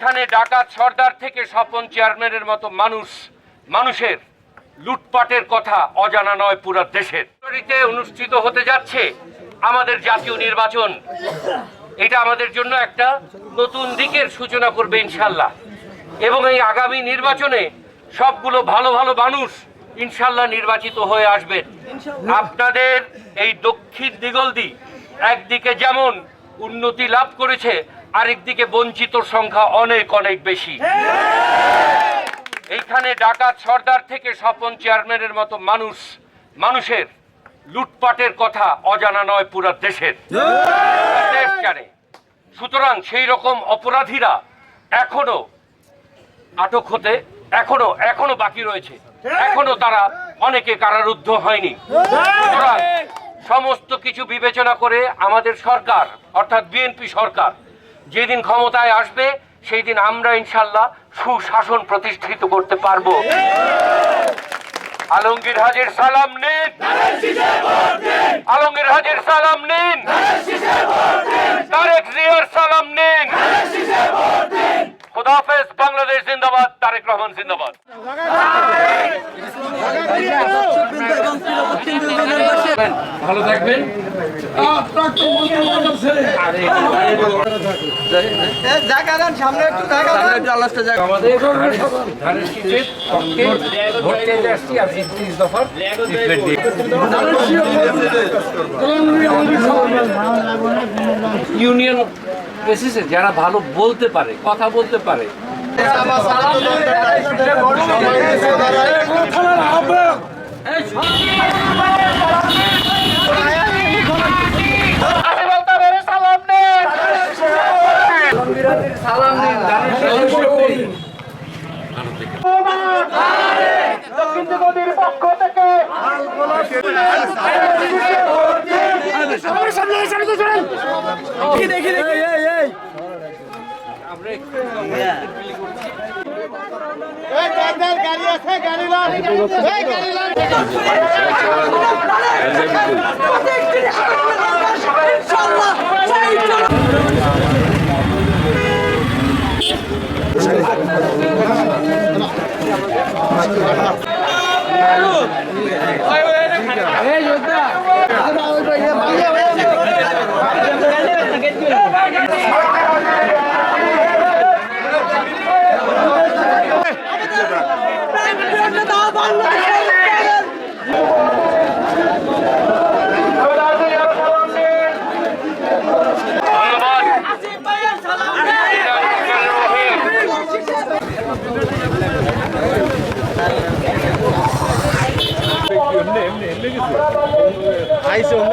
এখানে ডাকাত সর্দার থেকে স্বপন চেয়ারম্যানের মতো মানুষ, মানুষের লুটপাটের কথা অজানা নয় পুরো দেশের। অনুষ্ঠিত হতে যাচ্ছে আমাদের জাতীয় নির্বাচন। এটা আমাদের জন্য একটা নতুন দিকের সূচনা করবে ইনশাল্লাহ। এবং এই আগামী নির্বাচনে সবগুলো ভালো ভালো মানুষ ইনশাল্লাহ নির্বাচিত হয়ে আসবেন। আপনাদের এই দক্ষিণ দিগলদি একদিকে যেমন উন্নতি লাভ করেছে আরেকদিকে বঞ্চিত সংখ্যা অনেক অনেক বেশি। এইখানে ডাকাত সর্দার থেকে স্বপন চেয়ারম্যানের মতো মানুষ, মানুষের লুটপাটের কথা অজানা নয় পুরো দেশের। দেশ জানে। সুতরাং সেই রকম অপরাধীরা এখনও আটক হতে, এখনও এখনও বাকি রয়েছে। এখনও তারা অনেকে কারারুদ্ধ হয়নি। সুতরাং সমস্ত কিছু বিবেচনা করে আমাদের সরকার, অর্থাৎ বিএনপি সরকার যেদিন ক্ষমতায় আসবে সেই দিন আমরা ইনশাল্লাহ সুশাসন প্রতিষ্ঠিত করতে পারব। আলমগীর হাজির সালাম নিন। আলমগীর হাজির সালাম নিন তারেক জিয়ার সালাম নিন খুদাফেজ বাংলাদেশ জিন্দাবাদ তারেক রহমান জিন্দাবাদ। ভালো থাকবেন। ইউনিয়ন বেসিসে যারা ভালো বলতে পারে কথা বলতে পারে সালাম দিন ধানের শীষের পক্ষে। আমরা একটু গাড়ি আছে গাড়ি গাড়ি আইসে অন্য